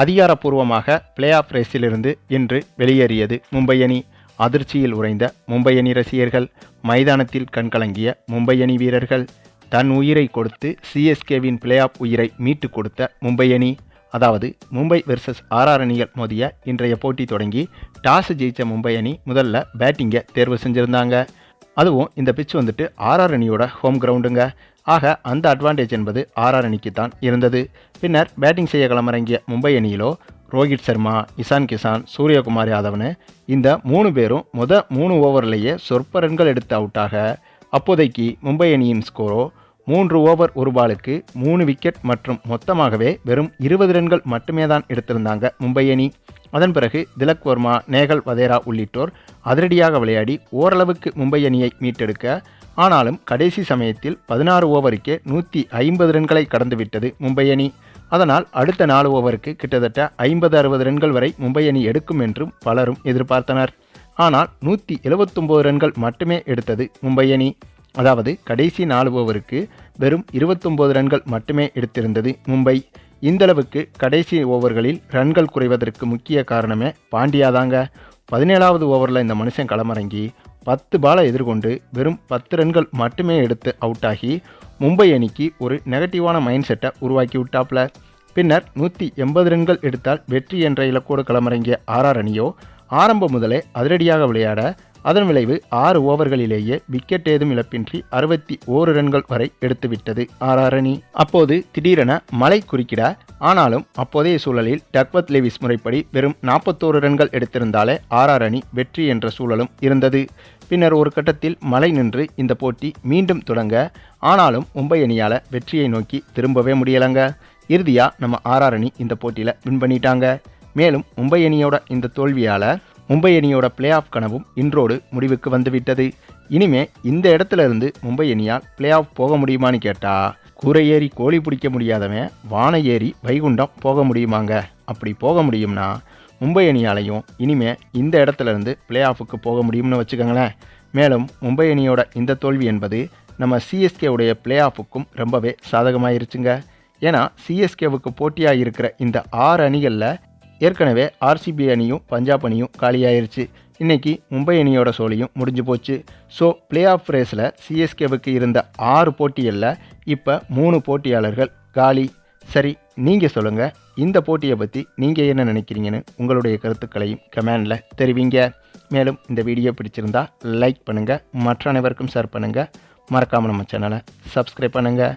அதிகாரப்பூர்வமாக play off ரேஸிலிருந்து இன்று வெளியேறியது மும்பை அணி. அதிர்ச்சியில் உறைந்த மும்பை அணி ரசிகர்கள் மைதானத்தில் கண்கலங்கிய மும்பை அணி வீரர்கள் தன் உயிரை கொடுத்து சிஎஸ்கேவின் பிளே ஆஃப் உயிரை மீட்டு கொடுத்த மும்பை அணி. அதாவது மும்பை வெர்சஸ் ஆர்ஆர் அணிகள் மோதிய இன்றைய போட்டி தொடங்கி டாஸ் ஜெயிச்ச மும்பை அணி முதல்ல பேட்டிங்கை தேர்வு செஞ்சுருந்தாங்க. அதுவும் இந்த பிட்ச் வந்துட்டு ஆர்ஆர் அணியோட ஹோம் கிரவுண்டுங்க ஆக அந்த அட்வான்டேஜ் என்பது ஆர்ஆர் அணிக்கு தான் இருந்தது. பின்னர் பேட்டிங் செய்ய களமிறங்கிய மும்பை அணியிலோ ரோஹித் சர்மா இசான் கிசான் சூரியகுமார் யாதவ்னு இந்த மூணு பேரும் முத மூணு ஓவர்லேயே சொற்ப ரன்கள் எடுத்து அவுட்டாக அப்போதைக்கு மும்பை அணியின் ஸ்கோரோ மூன்று ஓவர் ஒரு பாலுக்கு மூணு விக்கெட் மற்றும் மொத்தமாகவே வெறும் இருபது ரன்கள் மட்டுமே தான் எடுத்திருந்தாங்க மும்பை அணி. அதன் பிறகு திலக் வர்மா நேகல் வதேரா உள்ளிட்டோர் அதிரடியாக விளையாடி ஓரளவுக்கு மும்பை அணியை மீட்டெடுக்க ஆனாலும் கடைசி சமயத்தில் பதினாறு ஓவருக்கே நூற்றி ஐம்பது ரன்களை கடந்துவிட்டது மும்பை அணி. அதனால் அடுத்த நாலு ஓவருக்கு கிட்டத்தட்ட ஐம்பது அறுபது ரன்கள் வரை மும்பை அணி எடுக்கும் என்றும் பலரும் எதிர்பார்த்தனர். ஆனால் நூற்றி எழுபத்தொம்போது ரன்கள் மட்டுமே எடுத்தது மும்பை அணி. அதாவது கடைசி நாலு ஓவருக்கு வெறும் இருபத்தொம்போது ரன்கள் மட்டுமே எடுத்திருந்தது மும்பை. இந்தளவுக்கு கடைசி ஓவர்களில் ரன்கள் குறைவதற்கு முக்கிய காரணமே பாண்டியாதாங்க. பதினேழாவது ஓவரில் இந்த மனுஷன் களமிறங்கி பத்து பாலை எதிர்கொண்டு வெறும் பத்து ரன்கள் மட்டுமே எடுத்து அவுட் ஆகி மும்பை அணிக்கு ஒரு நெகட்டிவான மைண்ட் செட்டை உருவாக்கி விட்டாப்ல. பின்னர் நூற்றி எண்பது ரன்கள் எடுத்தால் வெற்றி என்ற இலக்கோடு களமிறங்கிய ஆர்ஆர் அணியோ ஆரம்பம் முதலே அதிரடியாக விளையாட அதன் விளைவு ஆறு ஓவர்களிலேயே விக்கெட் ஏதும் இழப்பின்றி அறுபத்தி ஓரு ரன்கள் வரை எடுத்துவிட்டது ஆர்ஆர் அணி அப்போது திடீரென மழை குறுக்கிட ஆனாலும் அப்போதைய சூழலில் டக்வத் லேவிஸ் முறைப்படி வெறும் நாற்பத்தோரு ரன்கள் எடுத்திருந்தாலே ஆர்ஆர் அணி வெற்றி என்ற சூழலும் இருந்தது. பின்னர் ஒரு கட்டத்தில் மழை நின்று இந்த போட்டி மீண்டும் தொடங்க ஆனாலும் மும்பை அணியால் வெற்றியை நோக்கி திரும்பவே முடியலங்க. இறுதியாக நம்ம ஆர்ஆர் அணி இந்த போட்டியில் வின் பண்ணிட்டாங்க. மேலும் மும்பை அணியோட இந்த தோல்வியால் மும்பை அணியோட பிளே ஆஃப் கனவும் இன்றோடு முடிவுக்கு வந்துவிட்டது. இனிமே இந்த இடத்துல இருந்து மும்பை அணியால் பிளே ஆஃப் போக முடியுமான்னு கேட்டால் கூரை ஏறி கோழி பிடிக்க முடியாதவன் வானை ஏறி வைகுண்டம் போக முடியுமாங்க. அப்படி போக முடியும்னா மும்பை அணியாலையும் இனிமே இந்த இடத்துல இருந்து பிளே ஆஃபுக்கு போக முடியும்னு வச்சுக்கோங்களேன். மேலும் மும்பை அணியோட இந்த தோல்வி என்பது நம்ம சிஎஸ்கே உடைய பிளே ஆஃபுக்கும் ரொம்பவே சாதகமாயிருச்சுங்க. ஏன்னா சிஎஸ்கேவுக்கு போட்டியாக இருக்கிற இந்த ஆறு அணிகளில் ஏற்கனவே ஆர்சிபி அணியும் பஞ்சாப் அணியும் காலியாயிருச்சு. இன்றைக்கி மும்பை அணியோட சோழியும் முடிஞ்சு போச்சு. ஸோ பிளே ஆஃப் ரேஸில் சிஎஸ்கேவுக்கு இருந்த ஆறு போட்டிகளில் இப்போ மூணு போட்டியாளர்கள் காலி. சரி நீங்கள் சொல்லுங்கள் இந்த போட்டியை பற்றி நீங்கள் என்ன நினைக்கிறீங்கன்னு உங்களுடைய கருத்துக்களையும் கமெண்டில் தெரிவிங்க. மேலும் இந்த வீடியோ பிடிச்சிருந்தா லைக் பண்ணுங்கள் மற்ற அனைவருக்கும் ஷேர் பண்ணுங்கள் மறக்காமல் நம்ம சேனலை சப்ஸ்கிரைப் பண்ணுங்கள்